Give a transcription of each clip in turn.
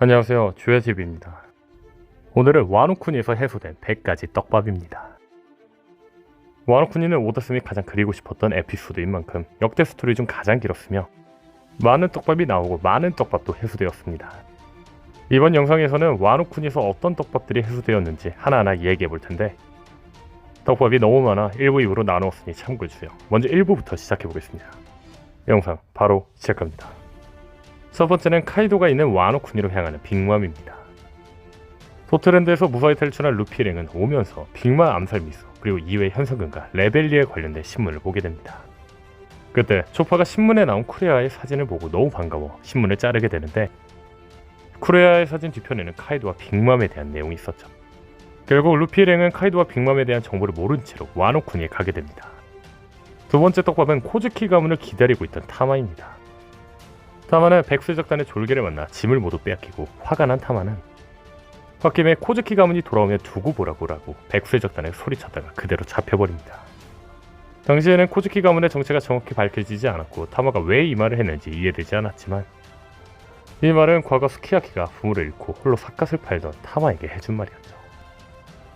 안녕하세요. 주야집입니다. 오늘은 와누쿠니에서 해소된 100가지 떡밥입니다. 와누쿠니는 오다스미 가장 그리고 싶었던 에피소드인 만큼 역대 스토리 중 가장 길었으며 많은 떡밥이 나오고 많은 떡밥도 해소되었습니다. 이번 영상에서는 와누쿠니에서 어떤 떡밥들이 해소되었는지 하나하나 얘기해 볼 텐데 떡밥이 너무 많아 1부, 2부로 나누었으니 참고해주세요. 먼저 1부부터 시작해 보겠습니다. 영상 바로 시작합니다. 첫 번째는 카이도가 있는 와노쿠니로 향하는 빅맘입니다. 도트랜드에서 무사히 탈출한 루피랭은 오면서 빅맘 암살 미수 그리고 이외 현상금과 레벨리에 관련된 신문을 보게 됩니다. 그때 초파가 신문에 나온 쿠레아의 사진을 보고 너무 반가워 신문을 자르게 되는데 쿠레아의 사진 뒤편에는 카이도와 빅맘에 대한 내용이 있었죠. 결국 루피랭은 카이도와 빅맘에 대한 정보를 모른 채로 와노쿠니에 가게 됩니다. 두 번째 떡밥은 코즈키 가문을 기다리고 있던 타마입니다. 타마는 백수적단의 졸개를 만나 짐을 모두 빼앗기고 화가 난 타마는 홧김에 코즈키 가문이 돌아오면 두고 보라고라고 백수적단에 소리쳤다가 그대로 잡혀버립니다. 당시에는 코즈키 가문의 정체가 정확히 밝혀지지 않았고 타마가 왜 이 말을 했는지 이해되지 않았지만 이 말은 과거 스키야키가 부모를 잃고 홀로 삿갓을 팔던 타마에게 해준 말이었죠.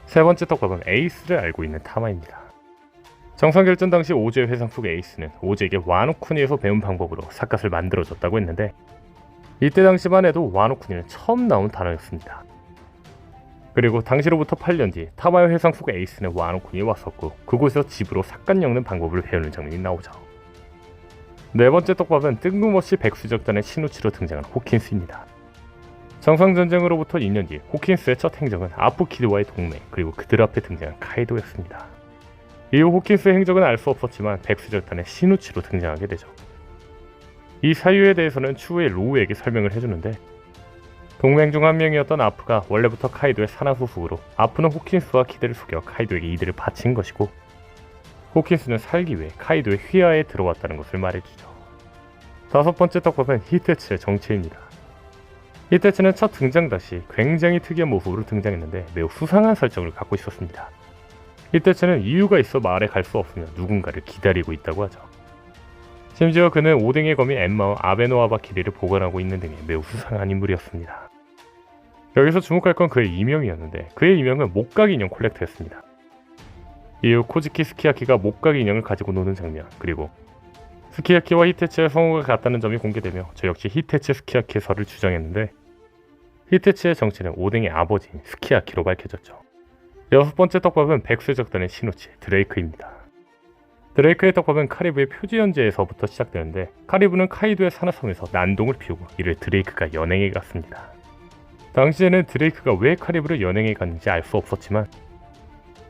세 번째 떡밥은 에이스를 알고 있는 타마입니다. 정상결전 당시 오즈의 회상 속 에이스는 오즈에게 와노쿠니에서 배운 방법으로 삿갓을 만들어줬다고 했는데 이때 당시만 해도 와노쿠니는 처음 나온 단어였습니다. 그리고 당시로부터 8년 뒤 타마의 회상 속 에이스는 와노쿠니에 왔었고 그곳에서 집으로 삿갓 엮는 방법을 배우는 장면이 나오죠. 네 번째 떡밥은 뜬금없이 백수적단의 신우치로 등장한 호킨스입니다. 정상전쟁으로부터 2년 뒤 호킨스의 첫 행적은 아프키드와의 동맹 그리고 그들 앞에 등장한 카이도였습니다. 이후 호킨스의 행적은 알 수 없었지만 백수적단의 신우치로 등장하게 되죠. 이 사유에 대해서는 추후에 로우에게 설명을 해주는데 동맹 중 한 명이었던 아프가 원래부터 카이도의 사나 후 후로 아프는 호킨스와 키드를 속여 카이도에게 이들을 바친 것이고 호킨스는 살기 위해 카이도의 휘하에 들어왔다는 것을 말해주죠. 다섯 번째 떡밥은 히테츠의 정체입니다. 히테츠는 첫 등장 다시 굉장히 특이한 모습으로 등장했는데 매우 수상한 설정을 갖고 있었습니다. 히테츠는 이유가 있어 마을에 갈 수 없으며 누군가를 기다리고 있다고 하죠. 심지어 그는 오뎅의 거미 엠마와 아베노아바 키리를 보관하고 있는 등의 매우 수상한 인물이었습니다. 여기서 주목할 건 그의 이명이었는데 그의 이명은 목각 인형 콜렉터였습니다. 이후 코즈키 스키야키가 목각 인형을 가지고 노는 장면 그리고 스키야키와 히테츠의 성우가 같다는 점이 공개되며 저 역시 히테츠 스키야키의 설을 주장했는데 히테츠의 정체는 오뎅의 아버지인 스키야키로 밝혀졌죠. 여섯 번째 떡밥은 백수적단의 신우치 드레이크입니다. 드레이크의 떡밥은 카리브의 표지 연재에서부터 시작되는데 카리브는 카이도의 산화섬에서 난동을 피우고 이를 드레이크가 연행해 갔습니다. 당시에는 드레이크가 왜 카리브를 연행해 갔는지 알 수 없었지만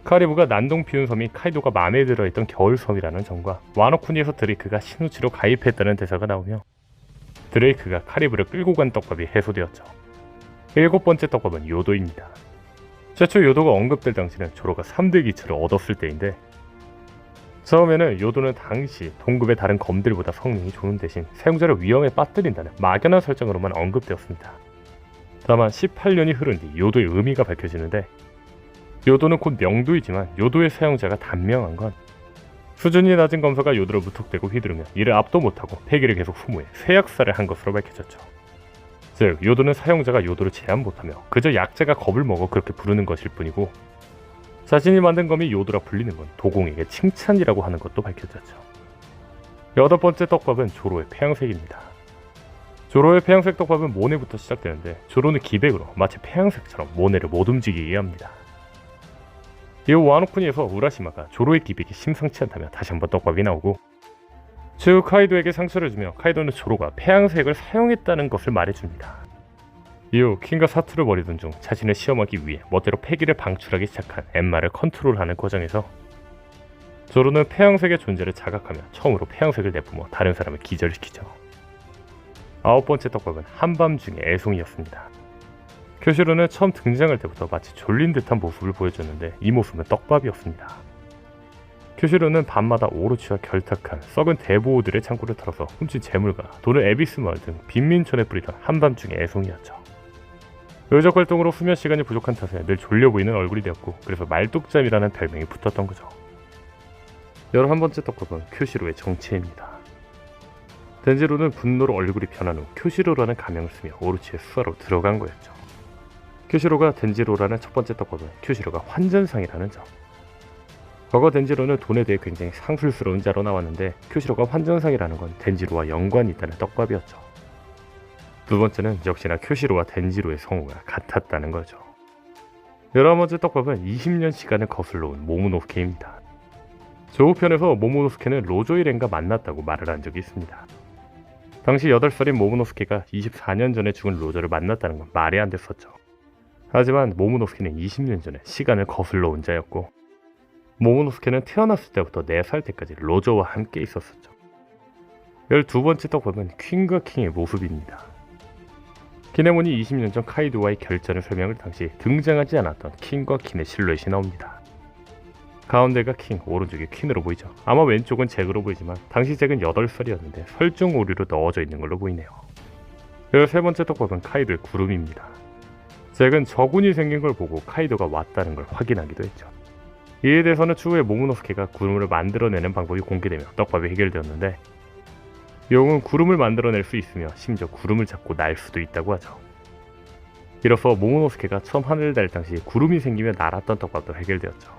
카리브가 난동 피운 섬이 카이도가 마음에 들어있던 겨울섬이라는 점과 와노쿠니에서 드레이크가 신우치로 가입했다는 대사가 나오며 드레이크가 카리브를 끌고 간 떡밥이 해소되었죠. 일곱 번째 떡밥은 요도입니다. 최초 요도가 언급될 당시는 조로가 3대 기체를 얻었을 때인데 처음에는 요도는 당시 동급의 다른 검들보다 성능이 좋은 대신 사용자를 위험에 빠뜨린다는 막연한 설정으로만 언급되었습니다. 다만 18년이 흐른 뒤 요도의 의미가 밝혀지는데 요도는 곧 명도이지만 요도의 사용자가 단명한 건 수준이 낮은 검사가 요도를 무턱대고 휘두르며 이를 압도 못하고 폐기를 계속 소모해 쇠약사를 한 것으로 밝혀졌죠. 즉 요도는 사용자가 요도를 제한 못하며 그저 약자가 겁을 먹어 그렇게 부르는 것일 뿐이고 자신이 만든 검이 요도라 불리는 건 도공에게 칭찬이라고 하는 것도 밝혀졌죠. 여덟 번째 떡밥은 조로의 폐양색입니다. 조로의 폐양색 떡밥은 모네부터 시작되는데 조로는 기백으로 마치 폐양색처럼 모네를 못 움직이게 합니다. 이후 와노쿠니에서 우라시마가 조로의 기백이 심상치 않다며 다시 한번 떡밥이 나오고 즉 카이도에게 상처를 주며 카이도는 조로가 폐양색을 사용했다는 것을 말해줍니다. 이후 킹과 사투를 벌이던 중 자신을 시험하기 위해 멋대로 패기를 방출하기 시작한 엠마를 컨트롤하는 과정에서 조로는 폐양색의 존재를 자각하며 처음으로 폐양색을 내뿜어 다른 사람을 기절시키죠. 아홉 번째 떡밥은 한밤중의 애송이였습니다. 교시로는 처음 등장할 때부터 마치 졸린 듯한 모습을 보여줬는데 이 모습은 떡밥이었습니다. 교시로는 밤마다 오로치와 결탁한 썩은 대보호들의 창고를 털어서 훔친 재물과 돈을 에비스 마을 등 빈민촌에 뿌리던 한밤중의 애송이였죠. 의적 활동으로 수면 시간이 부족한 탓에 늘 졸려 보이는 얼굴이 되었고 그래서 말뚝잠이라는 별명이 붙었던 거죠. 열한 번째 떡밥은 큐시로의 정체입니다. 덴지로는 분노로 얼굴이 변한 후 큐시로라는 가명을 쓰며 오로치의 수하로 들어간 거였죠. 큐시로가 덴지로라는 첫 번째 떡밥은 큐시로가 환전상이라는 점. 과거 덴지로는 돈에 대해 굉장히 상술스러운 자로 나왔는데 큐시로가 환전상이라는 건 덴지로와 연관이 있다는 떡밥이었죠. 두 번째는 역시나 큐시로와 덴지로의 성우가 같았다는 거죠. 열한 번째 떡밥은 20년 시간을 거슬러 온 모모노스케입니다. 조우편에서 모모노스케는 로조이렌과 만났다고 말을 한 적이 있습니다. 당시 8살인 모모노스케가 24년 전에 죽은 로저를 만났다는 건 말이 안 됐었죠. 하지만 모모노스케는 20년 전에 시간을 거슬러 온 자였고 모모노스케는 태어났을 때부터 4살 때까지 로저와 함께 있었었죠. 12번째 떡밥은 퀸과 킹의 모습입니다. 키네몬이 20년 전 카이도와의 결전을 설명할 당시 등장하지 않았던 킹과 퀸의 실루엣이 나옵니다. 가운데가 킹, 오른쪽이 퀸으로 보이죠. 아마 왼쪽은 잭으로 보이지만 당시 잭은 8살이었는데 설정 오류로 넣어져 있는 걸로 보이네요. 그리고 세 번째 떡밥은 카이도의 구름입니다. 잭은 저군이 생긴 걸 보고 카이도가 왔다는 걸 확인하기도 했죠. 이에 대해서는 추후에 모모노스케가 구름을 만들어내는 방법이 공개되며 떡밥이 해결되었는데 용은 구름을 만들어낼 수 있으며 심지어 구름을 잡고 날 수도 있다고 하죠. 이로써 모모노스케가 처음 하늘을 날 당시 구름이 생기며 날았던 떡밥도 해결되었죠.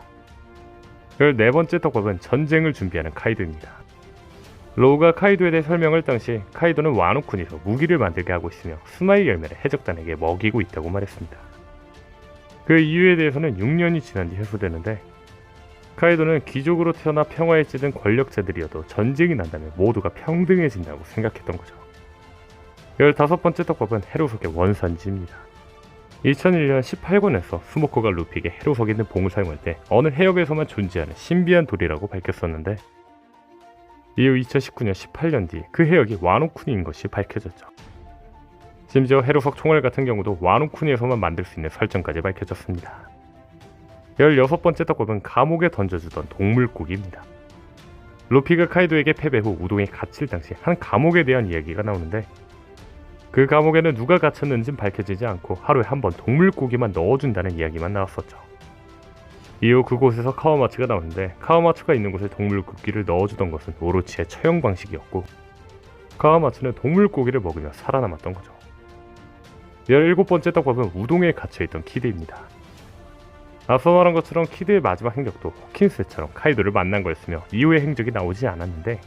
그네 번째 떡밥은 전쟁을 준비하는 카이도입니다. 로우가 카이도에 대해 설명을 당시 카이도는 와노쿤에서 무기를 만들게 하고 있으며 스마일 열매를 해적단에게 먹이고 있다고 말했습니다. 그 이유에 대해서는 6년이 지난 뒤 해소되는데 카이도는 귀족으로 태어나 평화에 찌든 권력자들이어도 전쟁이 난다면 모두가 평등해진다고 생각했던 거죠. 15번째 떡밥은 헤로속의 원산지입니다. 2001년 18권에서 스모커가 루피에게 헤로석에 있는 봉을 사용할 때 어느 해역에서만 존재하는 신비한 돌이라고 밝혔었는데 이후 2019년 18년 뒤 그 해역이 와노쿠니인 것이 밝혀졌죠. 심지어 헤로석 총알 같은 경우도 와노쿠니에서만 만들 수 있는 설정까지 밝혀졌습니다. 16번째 떡밥은 감옥에 던져주던 동물고기입니다. 루피가 카이도에게 패배 후 우동에 갇힐 당시 한 감옥에 대한 이야기가 나오는데 그 감옥에는 누가 갇혔는진 밝혀지지 않고 하루에 한 번 동물고기만 넣어준다는 이야기만 나왔었죠. 이후 그곳에서 카와마츠가 나오는데 카와마츠가 있는 곳에 동물고기를 넣어주던 것은 오로치의 처형 방식이었고 카와마츠는 동물고기를 먹으며 살아남았던 거죠. 17번째 떡밥은 우동에 갇혀있던 키드입니다. 앞서 말한 것처럼 키드의 마지막 행적도 호킨스처럼 카이도를 만난 거였으며 이후의 행적이 나오지 않았는데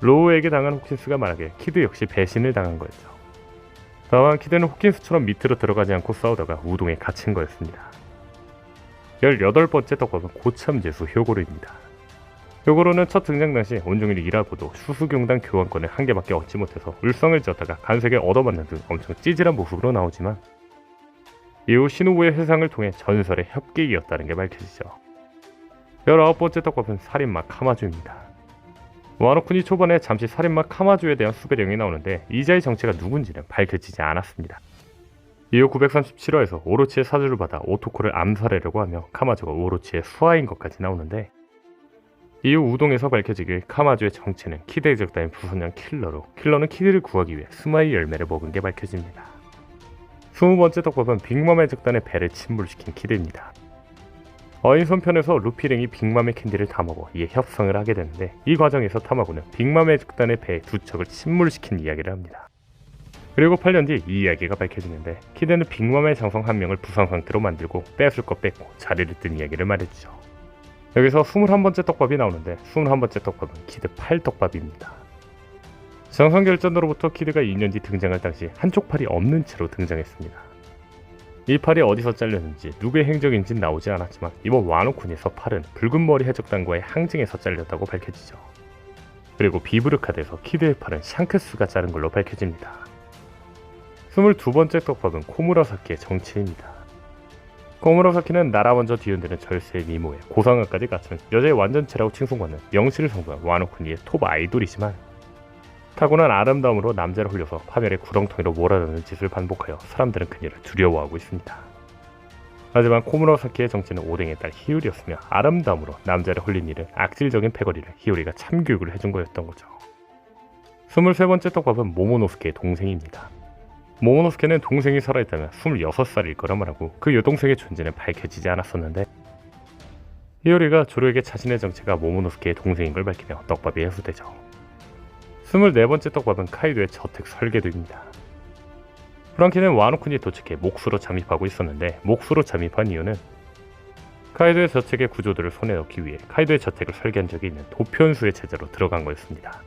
로우에게 당한 호킨스가 말하길 키드 역시 배신을 당한 거였죠. 다만 키드는 호킨스처럼 밑으로 들어가지 않고 싸우다가 우동에 갇힌 거였습니다. 18번째 떡밥은 고참 재수 효고르입니다. 효고르는 첫 등장 당시 온종일 일하고도 수수경단 교환권을 한 개밖에 얻지 못해서 울성을 지었다가 간색에 얻어맞는 등 엄청 찌질한 모습으로 나오지만 이후 신우부의 회상을 통해 전설의 협객이었다는 게 밝혀지죠. 19번째 떡밥은 살인마 카마주입니다. 와노쿤이 초반에 잠시 살인마 카마주에 대한 수배령이 나오는데 이자의 정체가 누군지는 밝혀지지 않았습니다. 이후 937화에서 오로치의 사주를 받아 오토코를 암살하려고 하며 카마주가 오로치의 수하인 것까지 나오는데 이후 우동에서 밝혀지길 카마주의 정체는 키드의 적단인 부선형 킬러로 킬러는 키드를 구하기 위해 스마일 열매를 먹은 게 밝혀집니다. 20번째 떡밥은 빅맘의 적단의 배를 침몰시킨 키드입니다. 어인선 편에서 루피랭이 빅맘의 캔디를 다 먹어 이에 협상을 하게 되는데 이 과정에서 타마고는 빅맘의 적단의 배에 두 척을 침몰시킨 이야기를 합니다. 그리고 8년 뒤 이 이야기가 밝혀지는데 키드는 빅맘의 장성 한 명을 부상 상태로 만들고 뺏을 거 뺏고 자리를 뜬 이야기를 말해주죠. 여기서 21번째 떡밥이 나오는데 21번째 떡밥은 키드 8떡밥입니다. 정상결전으로부터 키드가 2년 뒤 등장할 당시 한쪽 팔이 없는 채로 등장했습니다. 이 팔이 어디서 잘렸는지 누구의 행적인지 나오지 않았지만 이번 와노쿤에서 팔은 붉은 머리 해적단과의 항쟁에서 잘렸다고 밝혀지죠. 그리고 비브르카드에서 키드의 팔은 샹크스가 자른 걸로 밝혀집니다. 22번째 떡밥은 코무라사키의 정치입니다. 코무라사키는 나라 먼저 뒤흔드는 절세의 미모에 고상함까지 갖춘 여자의 완전체라고 칭송받는 명실을 성부한 와노쿤이의 톱 아이돌이지만 타고난 아름다움으로 남자를 홀려서 파멸의 구렁텅이로 몰아넣는 짓을 반복하여 사람들은 그녀를 두려워하고 있습니다. 하지만 코무라사키의 정체는 오뎅의 딸 히요리였으며 아름다움으로 남자를 홀린 일은 악질적인 패거리를 히요리가 참교육을 해준 거였던 거죠. 23번째 떡밥은 모모노스케의 동생입니다. 모모노스케는 동생이 살아있다면 26살일 거라 말하고 그 여동생의 존재는 밝혀지지 않았었는데 히요리가 조로에게 자신의 정체가 모모노스케의 동생인 걸 밝히며 떡밥이 해소되죠. 24번째 떡밥은 카이도의 저택 설계도입니다. 프랑키는 와노쿤이 도착해 목수로 잠입하고 있었는데 목수로 잠입한 이유는 카이도의 저택의 구조들을 손에 넣기 위해 카이도의 저택을 설계한 적이 있는 도표현수의 제자로 들어간 거였습니다.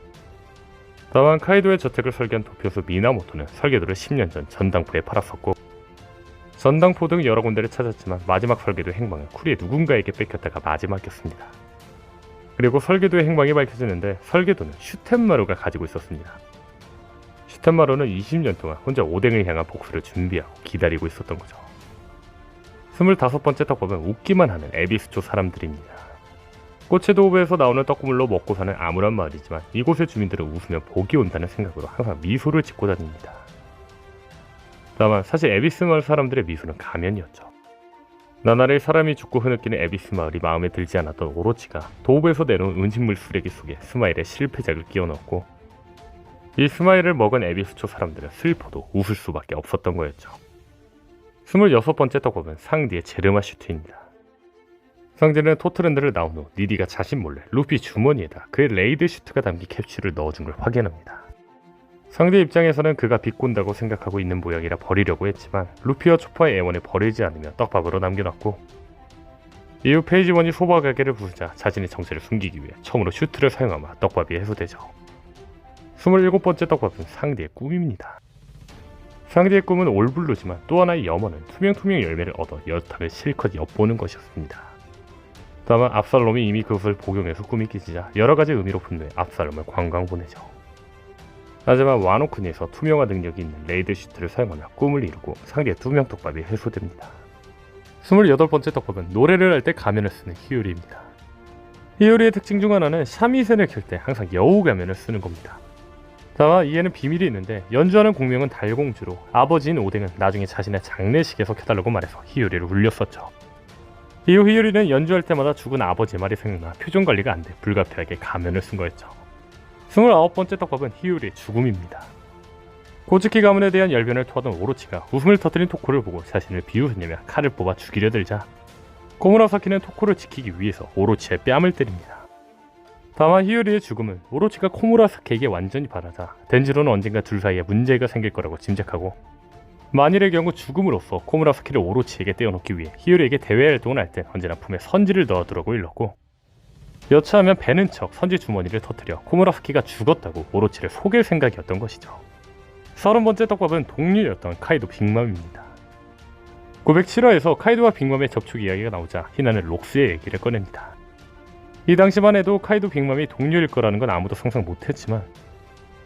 다만 카이도의 저택을 설계한 도표수 미나모토는 설계도를 10년 전 전당포에 팔았었고 전당포 등 여러 군데를 찾았지만 마지막 설계도의 행방은 쿠리의 누군가에게 뺏겼다가 마지막이었습니다. 그리고 설계도의 행방이 밝혀지는데 설계도는 슈텐마루가 가지고 있었습니다. 슈텐마루는 20년 동안 혼자 오뎅을 향한 복수를 준비하고 기다리고 있었던 거죠. 25번째 떡밥은 웃기만 하는 에비스초 사람들입니다. 꽃의 도읍에서 나오는 떡국물로 먹고 사는 암울한 마을이지만 이곳의 주민들은 웃으면 복이 온다는 생각으로 항상 미소를 짓고 다닙니다. 다만 사실 에비스 마을 사람들의 미소는 가면이었죠. 나날이 사람이 죽고 흐느끼는 에비스 마을이 마음에 들지 않았던 오로치가 도읍에서 내놓은 음식물 쓰레기 속에 스마일의 실패작을 끼워 넣었고 이 스마일을 먹은 에비스초 사람들은 슬퍼도 웃을 수밖에 없었던 거였죠. 26번째 떡밥은 상디의 제르마 슈트입니다. 상디는 토트랜드를 나온 후 니디가 자신 몰래 루피 주머니에다 그의 레이드 슈트가 담긴 캡슐을 넣어준 걸 확인합니다. 상대 입장에서는 그가 비꼰다고 생각하고 있는 모양이라 버리려고 했지만 루피와 초파의 애원에 버리지 않으며 떡밥으로 남겨놨고 이후 페이지 원이 소바 가게를 부수자 자신의 정체를 숨기기 위해 처음으로 슈트를 사용하며 떡밥이 해소되죠. 27번째 떡밥은 상대의 꿈입니다. 상대의 꿈은 올블루지만 또 하나의 염원은 투명투명 열매를 얻어 여탕을 실컷 엿보는 것이었습니다. 다만 압살롬이 이미 그것을 복용해서 꿈이 깨지자 여러가지 의미로 분노해 압살롬을 관광 보내죠. 하지만 와노쿠니에서 투명화 능력이 있는 레이드 슈트를 사용하며 꿈을 이루고 상대의 투명 떡밥이 해소됩니다. 28번째 떡밥은 노래를 할 때 가면을 쓰는 히요리입니다. 히요리의 특징 중 하나는 샤미센을 켤 때 항상 여우 가면을 쓰는 겁니다. 다만 이에는 비밀이 있는데 연주하는 공명은 달공주로 아버지인 오뎅은 나중에 자신의 장례식에서 켜달라고 말해서 히요리를 울렸었죠. 이후 히요리는 연주할 때마다 죽은 아버지의 말이 생각나 표정 관리가 안 돼 불가피하게 가면을 쓴 거였죠. 29번째 떡밥은 히요리의 죽음입니다. 고즈키 가문에 대한 열변을 토하던 오로치가 웃음을 터뜨린 토코를 보고 자신을 비웃으려며 칼을 뽑아 죽이려 들자 고무라사키는 토코를 지키기 위해서 오로치의 뺨을 때립니다. 다만 히요리의 죽음은 오로치가 코무라사키에게 완전히 반하자 덴지로는 언젠가 둘 사이에 문제가 생길 거라고 짐작하고 만일의 경우 죽음으로써 코무라사키를 오로치에게 떼어놓기 위해 히요리에게 대외 활동을 할 때 언제나 품에 선지를 넣어두라고 일렀고 여차하면 배는 척 선지 주머니를 터뜨려 코무라사키가 죽었다고 오로치를 속일 생각이었던 것이죠. 30번째 떡밥은 동료였던 카이도 빅맘입니다. 907화에서 카이도와 빅맘의 접촉 이야기가 나오자 히나는 록스의 얘기를 꺼냅니다. 이 당시만 해도 카이도 빅맘이 동료일 거라는 건 아무도 상상 못했지만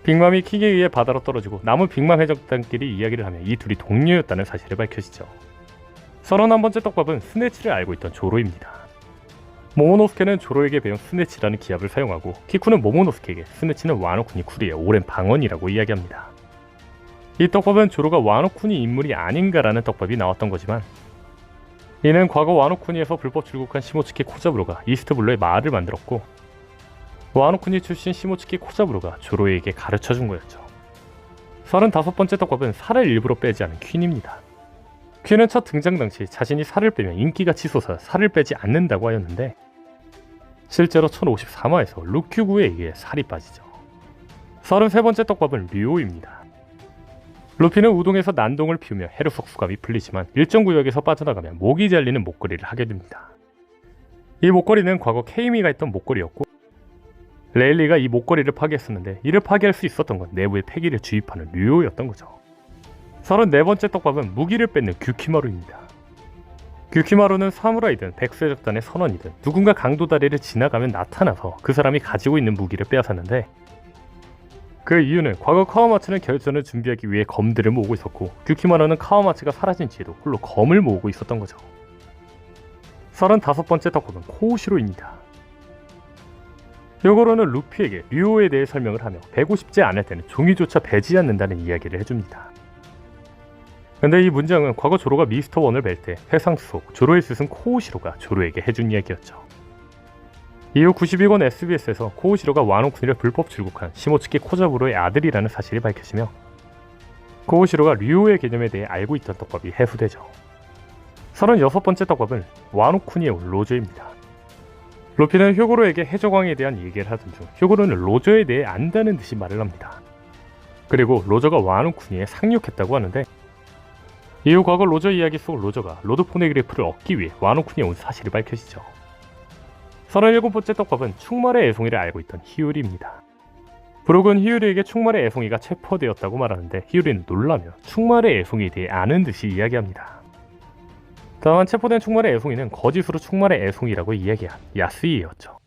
빅맘이 킥에 의해 바다로 떨어지고 남은 빅맘 해적단끼리 이야기를 하며 이 둘이 동료였다는 사실을 밝혀지죠. 31번째 떡밥은 스네치를 알고 있던 조로입니다. 모모노스케는 조로에게 배운 스네치라는 기압을 사용하고 키쿠는 모모노스케에게 스네치는 와노쿠니 쿠리의 오랜 방언이라고 이야기합니다. 이 떡밥은 조로가 와노쿠니 인물이 아닌가라는 떡밥이 나왔던 거지만 이는 과거 와노쿠니에서 불법 출국한 시모츠키 코자부로가 이스트블루의 마을을 만들었고 와노쿠니 출신 시모츠키 코자부로가 조로에게 가르쳐 준 거였죠. 35번째 떡밥은 살을 일부러 빼지 않은 퀸입니다. 퀸은 첫 등장 당시 자신이 살을 빼면 인기가 치솟아 살을 빼지 않는다고 하였는데 실제로 1054화에서 루큐구에 의해 살이 빠지죠. 33번째 떡밥은 류오입니다. 루피는 우동에서 난동을 피우며 해루석 수감이 풀리지만 일정 구역에서 빠져나가면 목이 잘리는 목걸이를 하게 됩니다. 이 목걸이는 과거 케이미가 했던 목걸이였고 레일리가 이 목걸이를 파괴했었는데 이를 파괴할 수 있었던 건 내부에 폐기를 주입하는 류오였던 거죠. 34번째 떡밥은 무기를 뺏는 규키마루입니다. 규키마루는 사무라이든 백수해적단의 선원이든 누군가 강도 다리를 지나가면 나타나서 그 사람이 가지고 있는 무기를 빼앗았는데 그 이유는 과거 카와마츠는 결전을 준비하기 위해 검들을 모으고 있었고 규키마루는 카와마츠가 사라진 뒤에도 홀로 검을 모으고 있었던 거죠. 35번째 떡밥은 코우시로입니다. 요거로는 루피에게 류오에 대해 설명을 하며 배고 싶지 않을 때는 종이조차 베지 않는다는 이야기를 해줍니다. 근데 이 문장은 과거 조로가 미스터 원을 뵐 때 회상 속 조로의 스승 코우시로가 조로에게 해준 이야기였죠. 이후 92권 SBS에서 코우시로가 와노쿠니를 불법 출국한 시모츠키 코자부로의 아들이라는 사실이 밝혀지며 코우시로가 류오의 개념에 대해 알고 있던 떡밥이 해소되죠. 36번째 떡밥은 와노쿠니의 로즈입니다. 루피는 효고로에게 해적왕에 대한 얘기를 하던 중 효고로는 로저에 대해 안다는 듯이 말을 합니다. 그리고 로저가 와누쿠니에 상륙했다고 하는데 이후 과거 로저 이야기 속 로저가 로드 포네그래프를 얻기 위해 와누쿠니에 온 사실이 밝혀지죠. 37번째 떡밥은 충말의 애송이를 알고 있던 히유리입니다. 브록은 히유리에게 충말의 애송이가 체포되었다고 말하는데 히유리는 놀라며 충말의 애송이에 대해 아는 듯이 이야기합니다. 다만 체포된 충말의 애송이는 거짓으로 충말의 애송이라고 이야기한 야스이였죠.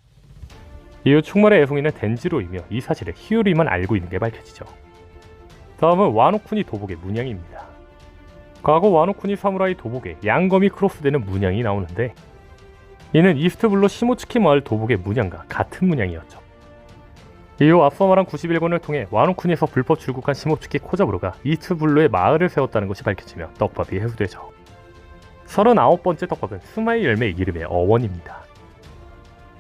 이후 충말의 애송이는 덴지로이며 이 사실을 히유리만 알고 있는 게 밝혀지죠. 다음은 와노쿠니 도복의 문양입니다. 과거 와노쿠니 사무라이 도복에 양검이 크로스되는 문양이 나오는데 이는 이스트블로 시모츠키 마을 도복의 문양과 같은 문양이었죠. 이후 앞서 말한 91권을 통해 와노쿠니에서 불법 출국한 시모츠키 코자부로가 이스트블로의 마을을 세웠다는 것이 밝혀지며 떡밥이 해소되죠. 39번째 떡밥은 스마일 열매 이름의 어원입니다.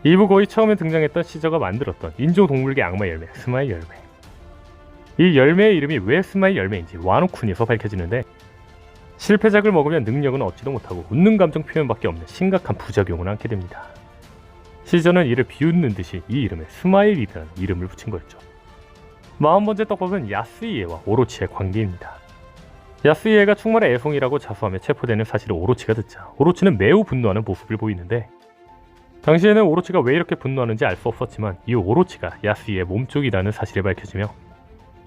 이부 거의 처음에 등장했던 시저가 만들었던 인조동물계 악마 열매 스마일 열매. 이 열매의 이름이 왜 스마일 열매인지 와노쿠니에서 밝혀지는데 실패작을 먹으면 능력은 얻지도 못하고 웃는 감정 표현밖에 없는 심각한 부작용을 안게 됩니다. 시저는 이를 비웃는 듯이 이 이름에 스마일이라는 이름을 붙인 거였죠. 40번째 떡밥은 야스이에와 오로치의 관계입니다. 야스이에가 충말의 애송이라고 자수하며 체포되는 사실을 오로치가 듣자 오로치는 매우 분노하는 모습을 보이는데 당시에는 오로치가 왜 이렇게 분노하는지 알 수 없었지만 이 오로치가 야스이의 몸쪽이라는 사실이 밝혀지며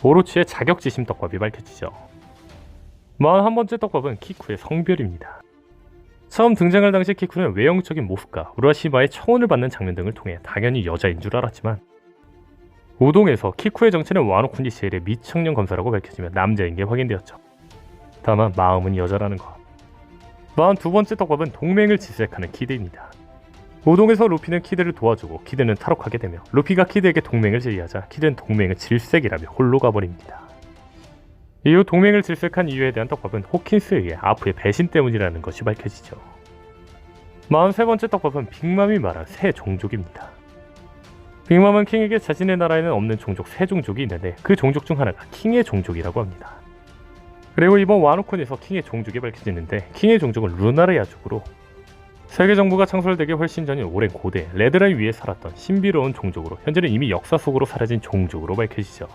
오로치의 자격지심 떡밥이 밝혀지죠. 41번째 떡밥은 키쿠의 성별입니다. 처음 등장할 당시 키쿠는 외형적인 모습과 우라시마의 청혼을 받는 장면 등을 통해 당연히 여자인 줄 알았지만 우동에서 키쿠의 정체는 와노쿠니 세일의 미청년 검사라고 밝혀지며 남자인 게 확인되었죠. 다만 마음은 여자라는 것. 42번째 떡밥은 동맹을 질색하는 키드입니다. 우동에서 루피는 키드를 도와주고 키드는 탈옥하게 되며 루피가 키드에게 동맹을 제의하자 키드는 동맹을 질색이라며 홀로 가버립니다. 이후 동맹을 질색한 이유에 대한 떡밥은 호킨스에 의해 아프의 배신 때문이라는 것이 밝혀지죠. 43번째 떡밥은 빅맘이 말한 새 종족입니다. 빅맘은 킹에게 자신의 나라에는 없는 종족 세 종족이 있는데 그 종족 중 하나가 킹의 종족이라고 합니다. 그리고 이번 와노콘에서 킹의 종족이 밝혀지는데 킹의 종족은 루나르야족으로 세계 정부가 창설되기 훨씬 전인 오랜 고대 레드라인 위에 살았던 신비로운 종족으로 현재는 이미 역사 속으로 사라진 종족으로 밝혀지죠.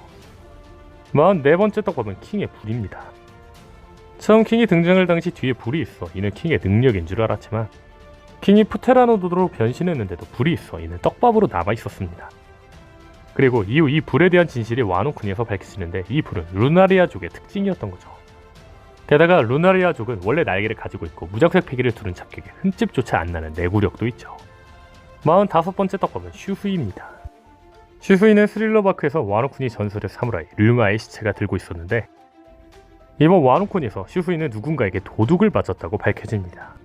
44번째 떡밥은 킹의 불입니다. 처음 킹이 등장할 당시 뒤에 불이 있어 이는 킹의 능력인 줄 알았지만 킹이 푸테라노도로 변신했는데도 불이 있어 이는 떡밥으로 남아 있었습니다. 그리고 이후 이 불에 대한 진실이 와노쿤에서 밝혀지는데 이 불은 루나리아족의 특징이었던 거죠. 게다가 루나리아족은 원래 날개를 가지고 있고 무장색 패기를 두른 잡격에 흠집조차 안 나는 내구력도 있죠. 45번째 떡밥은 슈후이입니다. 슈후이는 스릴러 바크에서 와노쿤이 전설의 사무라이 르마의 시체가 들고 있었는데 이번 와노쿤에서 슈후이는 누군가에게 도둑을 맞았다고 밝혀집니다.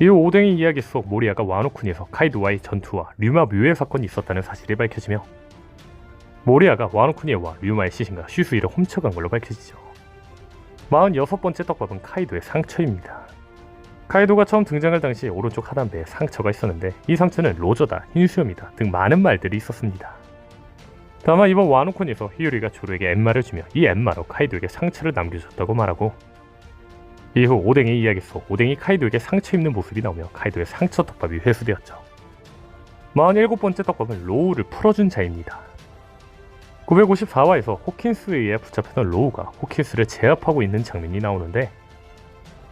이후 오뎅이 이야기 속 모리아가 와노쿤에서 카이도와의 전투와 류마 묘의 사건이 있었다는 사실이 밝혀지며 모리아가 와노쿤이와 류마의 시신과 슈후이를 훔쳐간 걸로 밝혀지죠. 46번째 떡밥은 카이도의 상처입니다. 카이도가 처음 등장할 당시 오른쪽 하단배에 상처가 있었는데 이 상처는 로저다, 흰수염이다 등 많은 말들이 있었습니다. 다만 이번 와노콘에서 히유리가 조르에게 엠마를 주며 이 엠마로 카이도에게 상처를 남겨줬다고 말하고 이후 오뎅의 이야기 속 오뎅이 카이도에게 상처 입는 모습이 나오며 카이도의 상처 떡밥이 회수되었죠. 47번째 떡밥은 로우를 풀어준 자입니다. 954화에서 호킨스에 의해 붙잡혔던 로우가 호킨스를 제압하고 있는 장면이 나오는데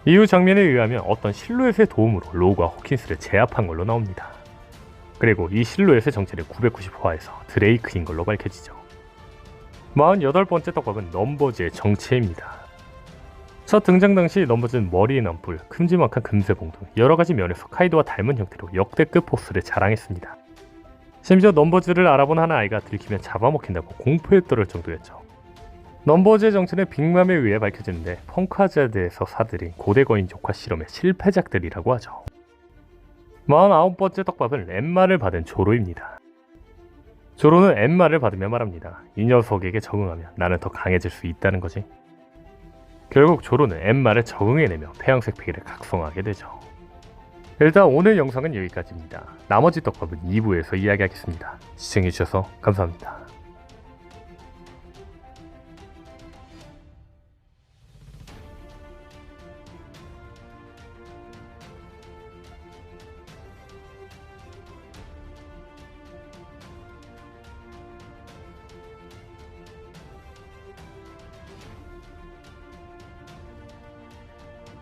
이후 장면에 의하면 어떤 실루엣의 도움으로 로우가 호킨스를 제압한 걸로 나옵니다. 그리고 이 실루엣의 정체는 990화에서 드레이크인 걸로 밝혀지죠. 48번째 떡밥은 넘버즈의 정체입니다. 첫 등장 당시 넘버즈는 머리에 난 뿔, 큼지막한 금세봉 등 여러가지 면에서 카이도와 닮은 형태로 역대급 포스를 자랑했습니다. 심지어 넘버즈를 알아본 한 아이가 들키면 잡아먹힌다고 공포에 떨을 정도였죠. 넘버즈의 정체는 빅맘에 의해 밝혀지는데 펑카자드에서 사들인 고대 거인 조카 실험의 실패작들이라고 하죠. 49번째 떡밥은 엠마를 받은 조로입니다. 조로는 엠마를 받으며 말합니다. 이 녀석에게 적응하면 나는 더 강해질 수 있다는 거지. 결국 조로는 엠마를 적응해내며 폐양색 패기를 각성하게 되죠. 일단 오늘 영상은 여기까지입니다. 나머지 떡밥은 2부에서 이야기하겠습니다. 시청해주셔서 감사합니다.